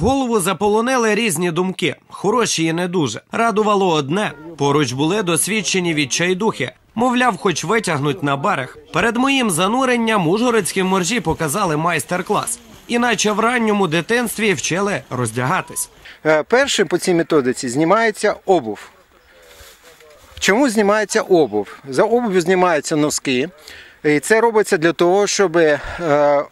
Голову заполонили різні думки, хороші і не дуже. Радувало одне: поруч були досвідчені відчайдухи. Мовляв, хоч витягнуть на берег. Перед моїм зануренням ужгородські моржі показали майстер-клас. Іначе в ранньому дитинстві вчили роздягатись. Е, Першим по цій методиці знімається обув. Чому знімається обув? За обув'ю знімаються носки. І це робиться для того, щоб е,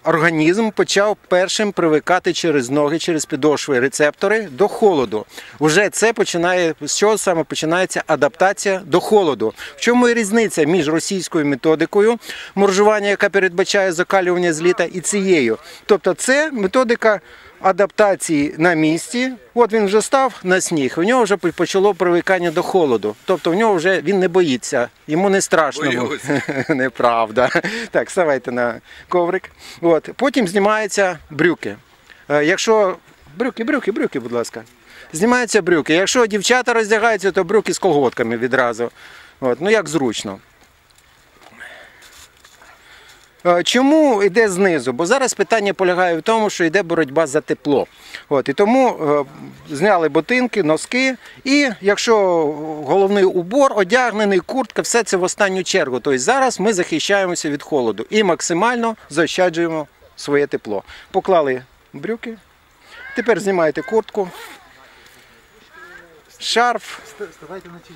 організм почав першим привикати через ноги, через підошви рецептори до холоду. Уже це починає з чого саме починається адаптація до холоду. В чому і різниця між російською методикою моржування, яка передбачає закалювання з літа, і цією? Тобто, це методика адаптації на місці. От він вже став на сніг. У нього вже почало привикання до холоду. Тобто в нього вже він не боїться, йому не страшно. Неправда. Так, ставайте на коврик. От. Потім знімаються брюки. Е, Якщо брюки, брюки, брюки, будь ласка. Знімаються брюки. Якщо дівчата роздягаються, то брюки з колготками відразу. От. Ну як зручно. Е, Чому йде знизу? Бо зараз питання полягає в тому, що йде боротьба за тепло. От, і тому е, зняли ботинки, носки, і якщо головний убор, одягнений, куртка, все це в останню чергу. Тобто зараз ми захищаємося від холоду і максимально заощаджуємо своє тепло. Поклали брюки, тепер знімаєте куртку, шарф. Ставайте на ті,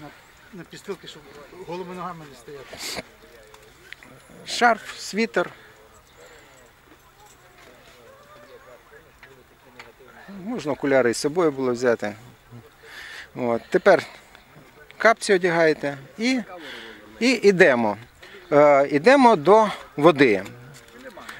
на, на підстилки, щоб голими ногами не стояти. Шарф, світер. Можна окуляри з собою було взяти. От. Тепер капці одягаєте і, і йдемо. Е, йдемо до води.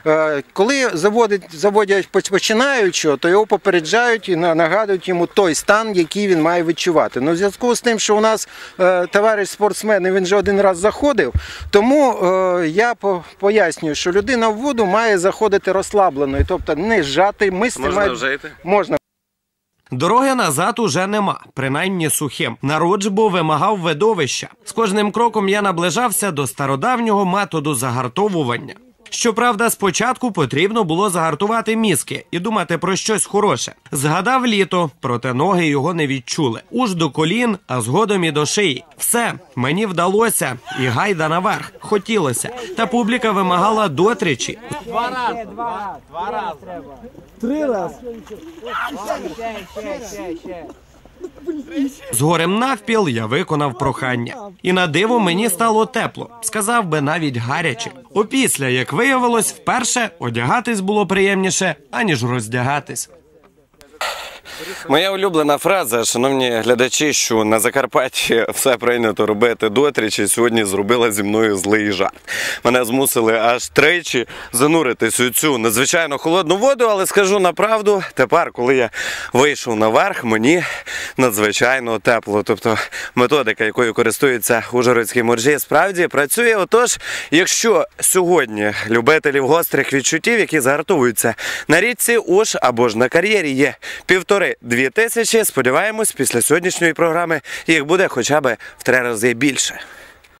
Е, Коли заводять, заводять починаючого, то його попереджають і на- нагадують йому той стан, який він має відчувати. Ну, в зв'язку з тим, що у нас е, товариш спортсмен, він вже один раз заходив, тому е, я пояснюю, що людина в воду має заходити розслабленою, тобто не зжати, мисти Можна мають- вже йти? Можна. Дороги назад уже нема, принаймні сухим. Народ ж бо вимагав видовища. З кожним кроком я наближався до стародавнього методу загартовування. Щоправда, спочатку потрібно було загартувати мізки і думати про щось хороше. Згадав літо, проте ноги його не відчули. Уж до колін, а згодом і до шиї. Все мені вдалося, і гайда наверх. Хотілося. Та публіка вимагала дотричі. Згорем навпіл я виконав прохання. І на диво мені стало тепло, сказав би навіть гаряче. Опісля, як виявилось, вперше одягатись було приємніше, аніж роздягатись. Моя улюблена фраза, шановні глядачі, що на Закарпатті все прийнято робити дотричі, сьогодні зробила зі мною злий жарт. Мене змусили аж тричі зануритись у цю надзвичайно холодну воду, але скажу на правду, тепер, коли я вийшов наверх, мені надзвичайно тепло. Тобто методика, якою користуються ужгородські моржі, справді працює. Отож, якщо сьогодні любителів гострих відчуттів, які загартовуються на річці Уж або ж на кар'єрі, є півтори-дві тисячі, сподіваємось, після сьогоднішньої програми їх буде хоча б в три рази більше.